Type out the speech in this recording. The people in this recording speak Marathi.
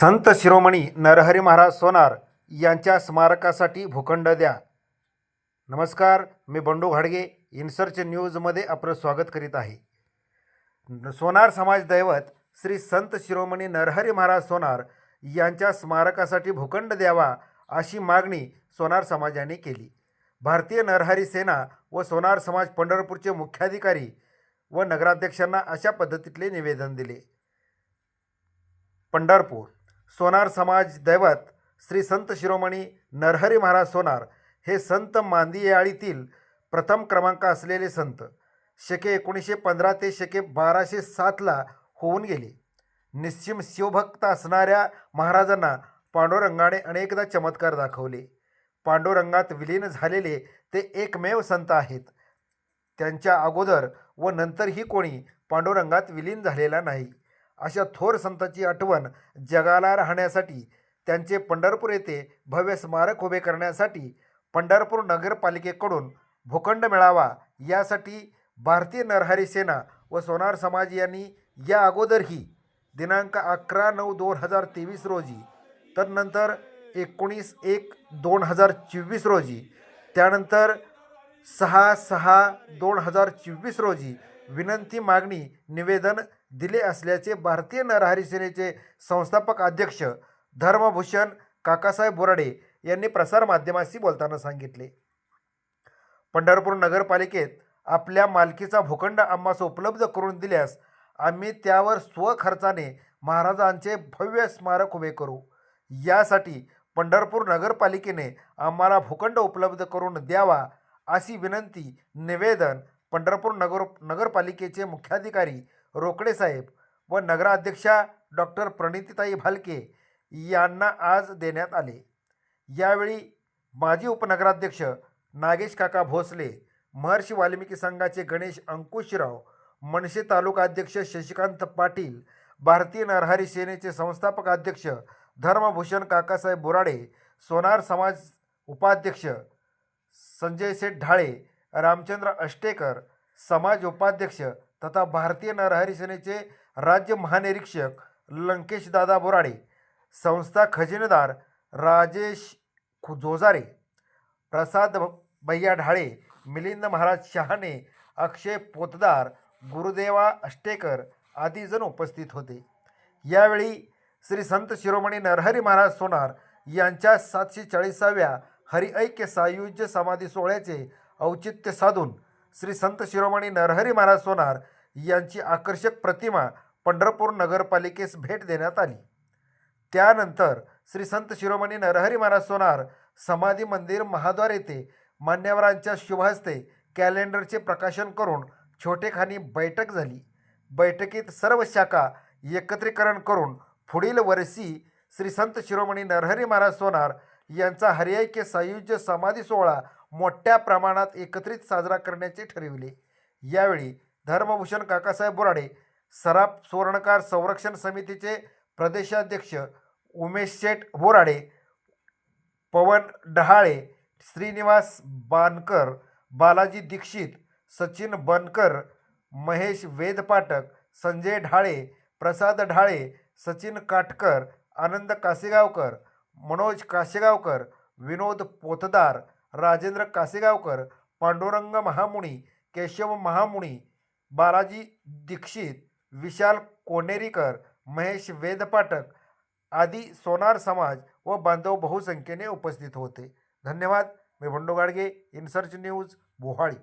संत शिरोमणी नरहरी महाराज सोनार यांच्या स्मारकासाठी भूखंड द्या. नमस्कार मी बंडू घाडगे इन्सर्च न्यूजमध्ये आपलं स्वागत करीत आहे. न- सोनार समाज दैवत श्री संत शिरोमणी नरहरी महाराज सोनार यांच्या स्मारकासाठी भूखंड द्यावा अशी मागणी सोनार समाजाने केली. भारतीय नरहरी सेना व सोनार समाज पंढरपूरचे मुख्याधिकारी व नगराध्यक्षांना अशा पद्धतीतले निवेदन दिले. पंढरपूर सोनार समाज दैवत श्री संत शिरोमणी नरहरी महाराज सोनार हे संत मांदियाळीतील प्रथम क्रमांक असलेले संत. शके एकोणीसशे पंधरा ते शके बाराशे सातला होऊन गेले. निश्चिम शिवभक्त असणाऱ्या महाराजांना पांडुरंगाने अनेकदा चमत्कार दाखवले. पांडुरंगात विलीन झालेले ते एकमेव संत आहेत. त्यांच्या अगोदर व नंतरही कोणी पांडुरंगात विलीन झालेला नाही. अशा थोर संतांची आठवण जगाला राहण्यासाठी त्यांचे पंढरपूर येथे भव्य स्मारक उभे करण्यासाठी पंढरपूर नगरपालिकेकडून भूखंड मिळावा यासाठी भारतीय नरहरी सेना व सोनार समाज यांनी या अगोदरही दिनांक अकरा नऊ दोन हजार तेवीस रोजी तर नंतर एकोणीस एक दोन हजार चोवीस रोजी त्यानंतर सहा सहा दोन हजार चोवीस रोजी विनंती मागणी निवेदन दिले असल्याचे भारतीय नरहरी सेनेचे संस्थापक अध्यक्ष धर्मभूषण काकासाहेब बोराडे यांनी प्रसारमाध्यमाशी बोलताना सांगितले. पंढरपूर नगरपालिकेत आपल्या मालकीचा भूखंड आम्हास उपलब्ध करून दिल्यास आम्ही त्यावर स्वखर्चाने महाराजांचे भव्य स्मारक उभे करू. यासाठी पंढरपूर नगरपालिकेने आम्हाला भूखंड उपलब्ध करून द्यावा अशी विनंती निवेदन पंढरपूर नगर नगरपालिकेचे मुख्याधिकारी रोकडे साहेब व नगराध्यक्षा डॉक्टर प्रणितीताई भालके यांना आज देण्यात आले. यावेळी माजी उपनगराध्यक्ष नागेश काका भोसले महर्षी वाल्मिकी संघाचे गणेश अंकुशराव मनसे तालुका अध्यक्ष शशिकांत पाटील भारतीय नरहरी सेनेचे संस्थापक अध्यक्ष धर्मभूषण काकासाहेब बोराडे सोनार समाज उपाध्यक्ष संजय सेठ ढाळे रामचंद्र अष्टेकर समाज उपाध्यक्ष तथा भारतीय नरहरी सेनेचे राज्य महानिरीक्षक लंकेश दादा बोराडे संस्था खजिनदार राजेश खु जोजारे प्रसाद भैया ढाळे मिलिंद महाराज शहाणे अक्षय पोतदार गुरुदेवा अष्टेकर आदी जण उपस्थित होते. यावेळी श्री संत शिरोमणी नरहरी महाराज सोनार यांच्या सातशे चाळीसाव्या हरिऐक्य सायुज्य समाधी सोहळ्याचे औचित्य साधून श्री संत शिरोमणी नरहरी महाराज सोनार यांची आकर्षक प्रतिमा पंढरपूर नगरपालिकेस भेट देण्यात आली. त्यानंतर श्री संत शिरोमणी नरहरी महाराज सोनार समाधी मंदिर महाद्वार येथे मान्यवरांच्या शुभहस्ते कॅलेंडरचे प्रकाशन करून छोटेखानी बैठक झाली. बैठकीत सर्व शाखा एकत्रीकरण करून पुढील वर्षी श्री संत शिरोमणी नरहरी महाराज सोनार यांचा हरियाईके सायुज्य समाधी सोहळा मोठ्या प्रमाणात एकत्रित साजरा करण्याचे ठरविले. यावेळी धर्मभूषण काकासाहेब बोराडे सराफ सुवर्णकार संरक्षण समितीचे प्रदेशाध्यक्ष उमेश शेठ बोराडे पवन डहाळे श्रीनिवास बानकर बालाजी दीक्षित सचिन बनकर महेश वेदपाटक संजय ढाळे प्रसाद ढाळे सचिन काटकर आनंद कासेगावकर मनोज कासेगावकर विनोद पोतदार राजेंद्र कासेगावकर पांडुरंग महामुनी केशव महामुनी बालाजी दीक्षित विशाल कोनेरीकर महेश वेदपाठक आदी सोनार समाज व बांधव बहुसंख्येने उपस्थित होते. धन्यवाद. मी Bandu Gadge in search news Bohali.